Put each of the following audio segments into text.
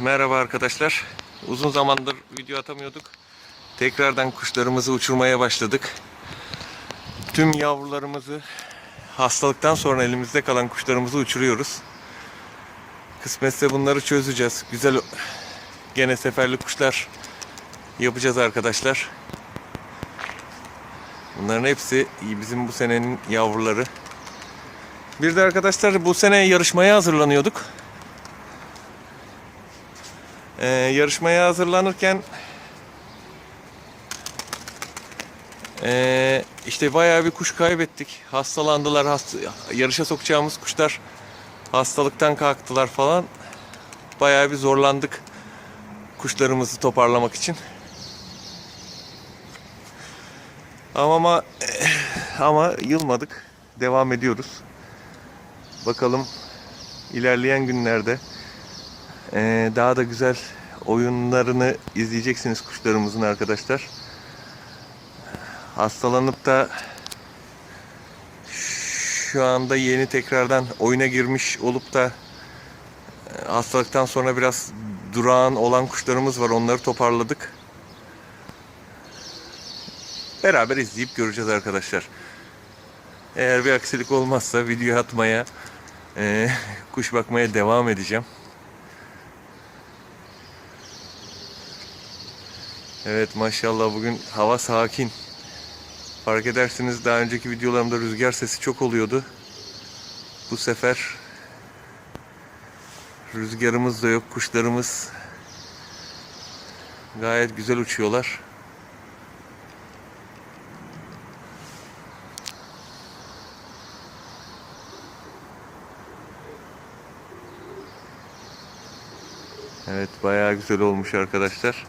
Merhaba arkadaşlar. Uzun zamandır video atamıyorduk. Tekrardan kuşlarımızı uçurmaya başladık. Tüm yavrularımızı hastalıktan sonra elimizde kalan kuşlarımızı uçuruyoruz. Kısmetse bunları çözeceğiz. Güzel gene seferli kuşlar yapacağız arkadaşlar. Bunların hepsi bizim bu senenin yavruları. Bir de arkadaşlar bu sene yarışmaya hazırlanıyorduk. Ee, yarışmaya hazırlanırken ee, işte bayağı bir kuş kaybettik. Hastalandılar. Hast yarışa sokacağımız kuşlar hastalıktan kalktılar falan. Bayağı bir zorlandık kuşlarımızı toparlamak için. Ama ama, ama yılmadık. Devam ediyoruz. Bakalım ilerleyen günlerde ee, daha da güzel oyunlarını izleyeceksiniz kuşlarımızın arkadaşlar. Hastalanıp da şu anda yeni tekrardan oyuna girmiş olup da e, hastalıktan sonra biraz durağan olan kuşlarımız var. Onları toparladık. Beraber izleyip göreceğiz arkadaşlar. Eğer bir aksilik olmazsa video atmaya, e, kuş bakmaya devam edeceğim. Evet maşallah bugün hava sakin. Fark edersiniz daha önceki videolarımda rüzgar sesi çok oluyordu. Bu sefer rüzgarımız da yok, kuşlarımız gayet güzel uçuyorlar. Evet bayağı güzel olmuş arkadaşlar.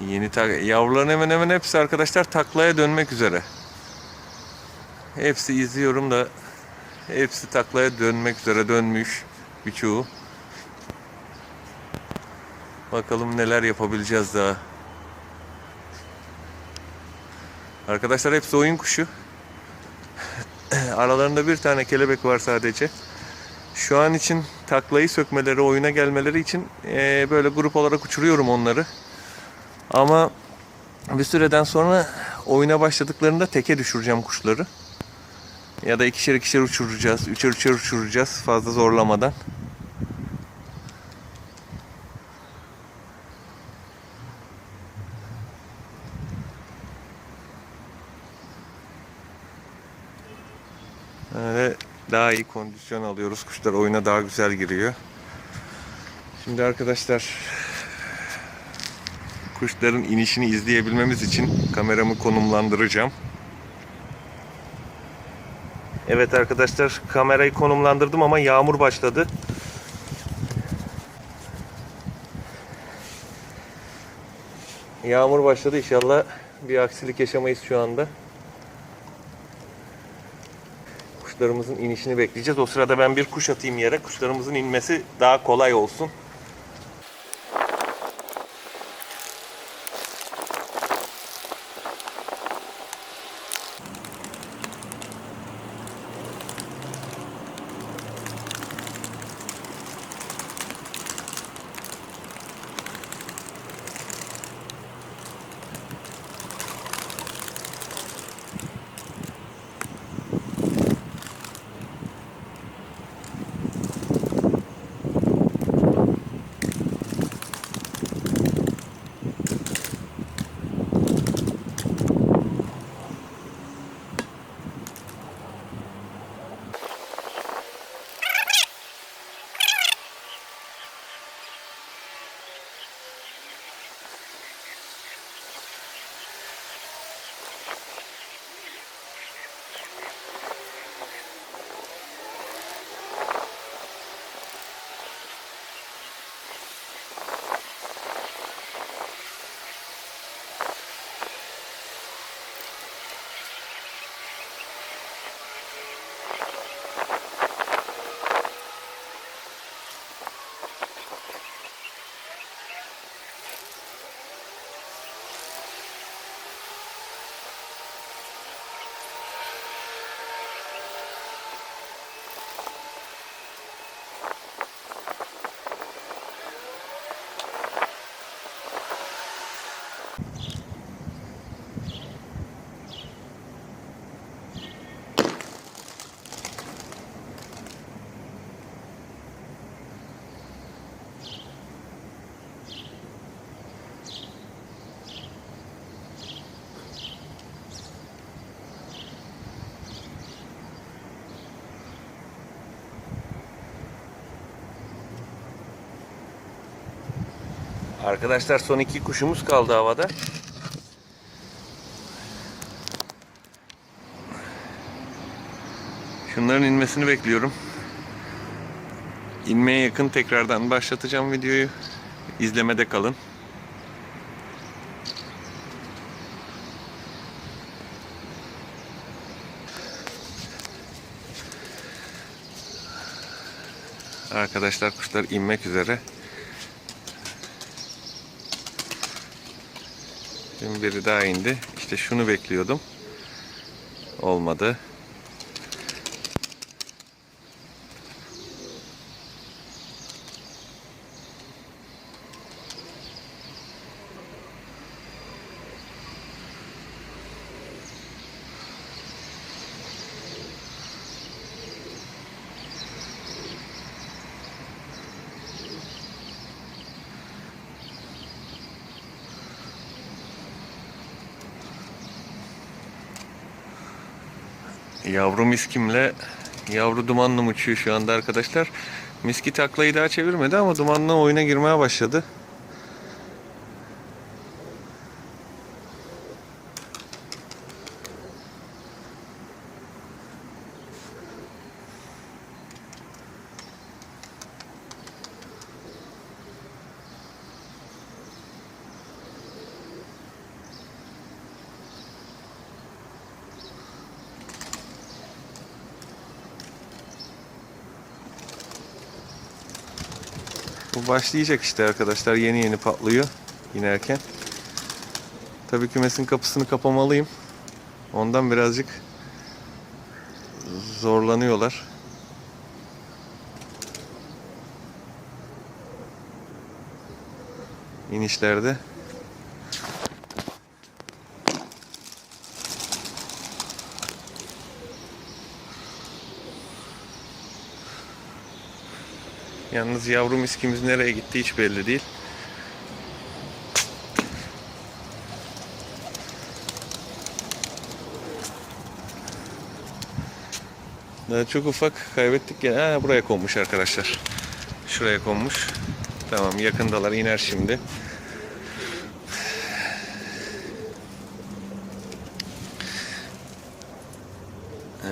Yeni tak yavruların hemen hemen hepsi arkadaşlar taklaya dönmek üzere. Hepsi izliyorum da hepsi taklaya dönmek üzere dönmüş birçoğu. Bakalım neler yapabileceğiz daha. Arkadaşlar hepsi oyun kuşu. Aralarında bir tane kelebek var sadece. Şu an için taklayı sökmeleri, oyuna gelmeleri için eee, böyle grup olarak uçuruyorum onları. Ama bir süreden sonra oyuna başladıklarında teke düşüreceğim kuşları. Ya da ikişer ikişer uçuracağız. Üçer üçer uçuracağız fazla zorlamadan. Öyle daha iyi kondisyon alıyoruz. Kuşlar oyuna daha güzel giriyor. Şimdi arkadaşlar kuşların inişini izleyebilmemiz için kameramı konumlandıracağım. Evet arkadaşlar kamerayı konumlandırdım ama yağmur başladı. Yağmur başladı inşallah bir aksilik yaşamayız şu anda. Kuşlarımızın inişini bekleyeceğiz. O sırada ben bir kuş atayım yere. Kuşlarımızın inmesi daha kolay olsun. Arkadaşlar son iki kuşumuz kaldı havada. Şunların inmesini bekliyorum. İnmeye yakın tekrardan başlatacağım videoyu. İzlemede kalın. Arkadaşlar kuşlar inmek üzere. Şimdi biri daha indi. İşte şunu bekliyordum. Olmadı. Yavru miskimle yavru dumanlım uçuyor şu anda arkadaşlar. Miski taklayı daha çevirmedi ama dumanlı oyuna girmeye başladı. Bu başlayacak işte arkadaşlar. Yeni yeni patlıyor inerken. Tabii kümesin kapısını kapamalıyım. Ondan birazcık zorlanıyorlar. İnişlerde. Yalnız yavru miskimiz nereye gitti hiç belli değil. Daha çok ufak kaybettik ya. Ha, buraya konmuş arkadaşlar. Şuraya konmuş. Tamam yakındalar iner şimdi.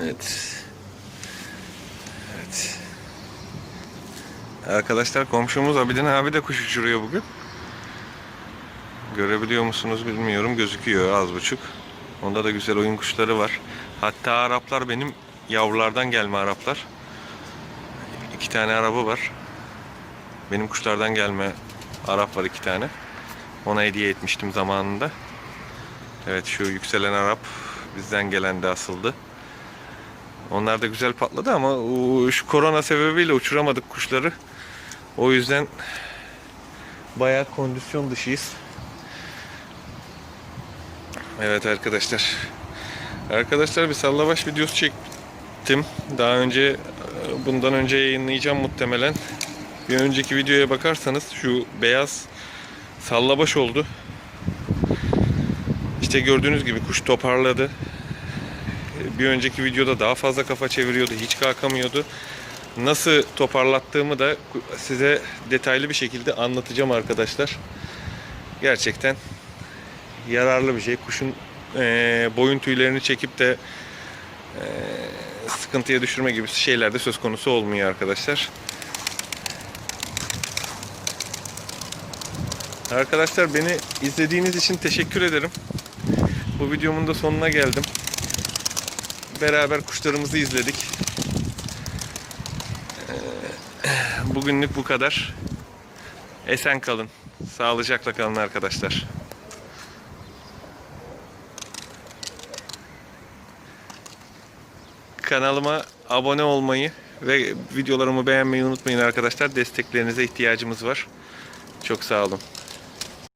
Evet. Evet. Arkadaşlar komşumuz Abidin abi de kuş uçuruyor bugün. Görebiliyor musunuz bilmiyorum. Gözüküyor az buçuk. Onda da güzel oyun kuşları var. Hatta Araplar benim yavrulardan gelme Araplar. İki tane arabı var. Benim kuşlardan gelme Arap var iki tane. Ona hediye etmiştim zamanında. Evet şu yükselen Arap bizden gelen de asıldı. Onlar da güzel patladı ama şu korona sebebiyle uçuramadık kuşları. O yüzden bayağı kondisyon dışıyız. Evet arkadaşlar. Arkadaşlar bir sallabaş videosu çektim. Daha önce bundan önce yayınlayacağım muhtemelen. Bir önceki videoya bakarsanız şu beyaz sallabaş oldu. İşte gördüğünüz gibi kuş toparladı. Bir önceki videoda daha fazla kafa çeviriyordu, hiç kalkamıyordu. Nasıl toparlattığımı da size detaylı bir şekilde anlatacağım arkadaşlar. Gerçekten yararlı bir şey. Kuşun eee, boyun tüylerini çekip de eee, sıkıntıya düşürme gibi şeyler de söz konusu olmuyor arkadaşlar. Arkadaşlar beni izlediğiniz için teşekkür ederim. Bu videomun da sonuna geldim. Beraber kuşlarımızı izledik. Ee, Bugünlük bu kadar. Esen kalın. Sağlıcakla kalın arkadaşlar. Kanalıma abone olmayı ve videolarımı beğenmeyi unutmayın arkadaşlar. Desteklerinize ihtiyacımız var. Çok sağ olun.